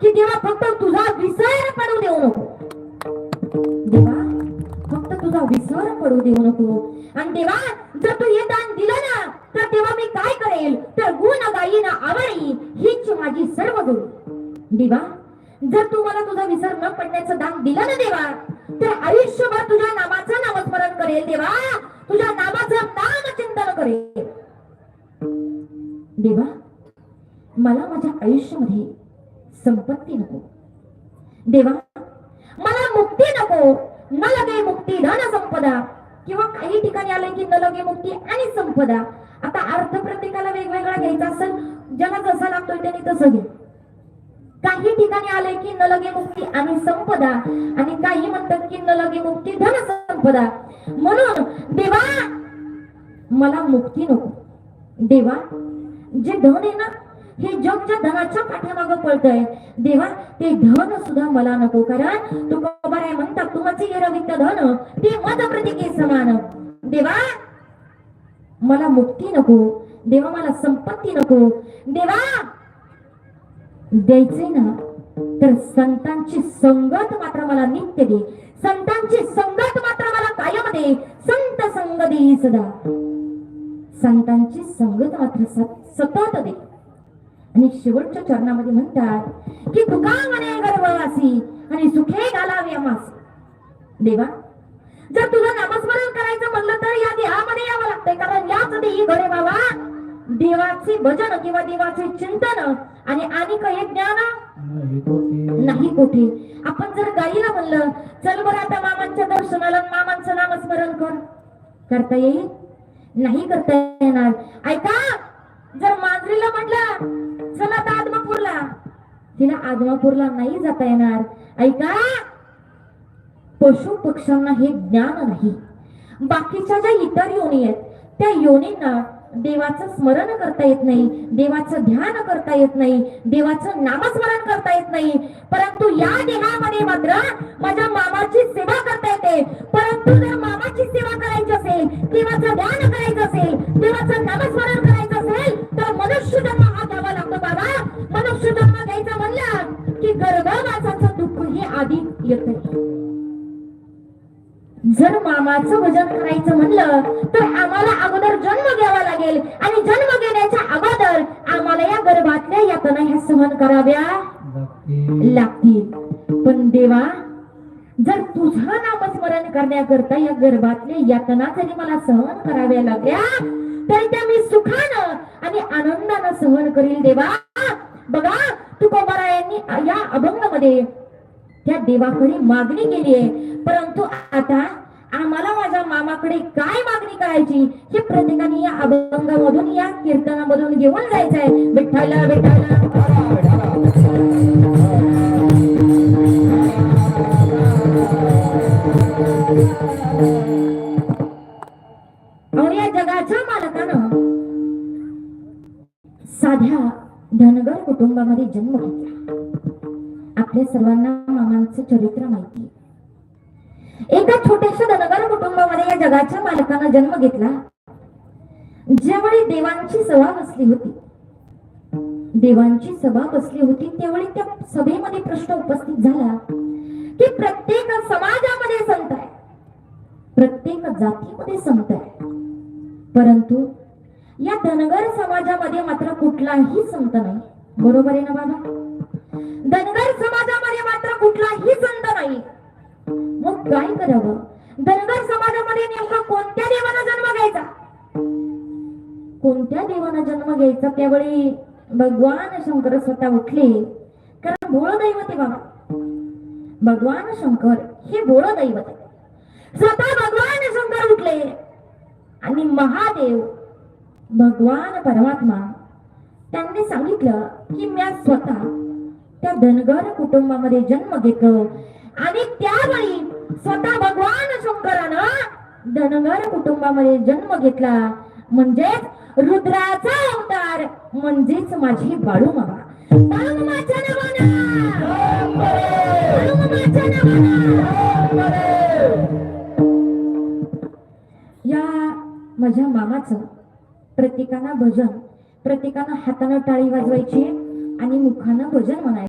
की देवा फक्त तुझा विसर पडू देऊ. नको देवा फक्त तुझा विसर पडू देऊ नको. आणि देवा जर तू हे दान दिलं ना तर तेव्हा मी काय करेल? तर गुण गायीन आवडी हीच माझी सर्व गुण. देवा जर तू मला तुझा विसर न पडण्याचं दान दिलं ना देवा तर आयुष्यभर तुझ्या नामाचं नामस्मरण करेल देवा. तुझ्या नामाचं नाम चिंतन करेल. देवा मला माझ्या आयुष्यामध्ये संपत्ती नको. देवा मला मुक्ती नको. न लगे मुक्ती धन संपदा किंवा काही ठिकाणी आले की न लगे मुक्ती आणि संपदा. आता अर्थ प्रत्येकाला वेगवेगळा घ्यायचा असेल ज्याला जसा लागतोय त्याने तसं घे. काही ठिकाणी आले की न लगे मुक्ती आणि संपदा. आणि काही म्हणतात की न लगे मुक्ती धन संपदा म्हणून देवा मला मुक्ती नको. देवा जे धन आहे ना हे जग ज्या धनाच्या पाठीमागं पळतय. देवा ते धन सुद्धा मला नको कारण तू आहे म्हणतात तुमचे रवित धन ते मत प्रतिके समान. देवा मला मुक्ती नको. देवा मला संपत्ती नको. देवा द्यायचे ना तर संतांची संगत मात्र मला नित्य दे. संतांची संगत मात्र मला कायम दे. संत संग दे सदा. संतांची संगत मात्र सत- सतत दे. आणि शेवटच्या चरणामध्ये म्हणतात की तुका म्हणे गर्भवासी आणि सुखे घालावे आमास देवा जर तुझं नामस्मरण करायचं म्हणलं तर या देहामध्ये यावं लागतंय कारण याच देही घडे बाबा. देवाचे भजन किंवा देवाचे चिंतन आणि आणि काही ज्ञान नाही कुठे. आपण जर गाईला म्हणलं चल बरं आता मामांच्या दर्शनाला मामांचं नामस्मरण कर. करता येईल? नाही करता येणार. ऐका जर मांजरीला म्हटलं चला आता आदमापूरला. तिला आदमापूरला नाही जाता येणार. ऐका पशु पक्ष्यांना हे ज्ञान नाही. बाकीच्या ज्या इतर योनी आहेत त्या योनींना देवाचं स्मरण करता येत नाही देवाचं ध्यान करता येत नाही देवाचं नामस्मरण करता येत नाही. परंतु या देहामध्ये मात्र माझ्या मामाची सेवा करता येते. परंतु जर गर्भवासाचं दुःख हे आधी येतं जर मामाचं भजन करायचं म्हणलं तर आम्हाला अगोदर जन्म घ्यावा लागेल. आणि जन्म घेण्याच्या अगोदर आम्हाला या गर्भातल्या यातना ह्या सहन कराव्या लागतील. पण देवा जर तुझं नामस्मरण करण्याकरता या गर्भातल्या यातना जरी मला सहन कराव्या लागल्या तरी त्या मी सुखानं आणि आनंदानं सहन करील देवा. बघा या अभंगामध्ये त्या देवाकडे मागणी केली आहे. परंतु आता आम्हाला माझ्या मामाकडे काय मागणी करायची? हे प्रत्येकाने या अभंगामधून या कीर्तनामधून घेऊन जायचंय. आहे विठ्ठला. विठ्ठला या जगाच्या मालकानं साध्या धनगर कुटुंबामध्ये जन्म घेतला. आपल्या सर्वांना मामांचं चरित्र माहिती एका छोट्याशा धनगर कुटुंबामध्ये या जगाच्या मालकानं जन्म घेतला. ज्यावेळी देवांची सभा बसली होती देवांची सभा बसली होती त्यावेळी त्या सभेमध्ये प्रश्न उपस्थित झाला की प्रत्येक समाजामध्ये संत आहे. प्रत्येक जातीमध्ये संत आहे. परंतु या धनगर समाजामध्ये मात्र कुठलाही संत नाही. बरोबर आहे ना बाबा? धनगर समाजामध्ये मात्र कुठलाही संत नाही. मग काय करावं? धनगर समाजामध्ये नेमका कोणत्या देवाला जन्म घ्यायचा? कोणत्या देवाला जन्म घ्यायचा? त्यावेळी भगवान शंकर स्वतः उठले. कारण भोळ दैवत आहे बाबा. भगवान शंकर हे भोळ दैवत आहे. स्वतः भगवान शंकर उठले. आणि महादेव भगवान परमात्मा त्यांनी सांगितलं की मी स्वतः त्या धनगर कुटुंबामध्ये जन्म घेतो. आणि त्यावेळी स्वतः भगवान शंकरानं धनगर कुटुंबामध्ये जन्म घेतला. म्हणजेच रुद्राचा अवतार म्हणजेच माझी बाळू मामा बाळूमाच्या या माझ्या मामाचं प्रत्येकानं भजन प्रत्येकानं हातानं टाळी वाजवायची आणि मुखानं भजन म्हणायचं.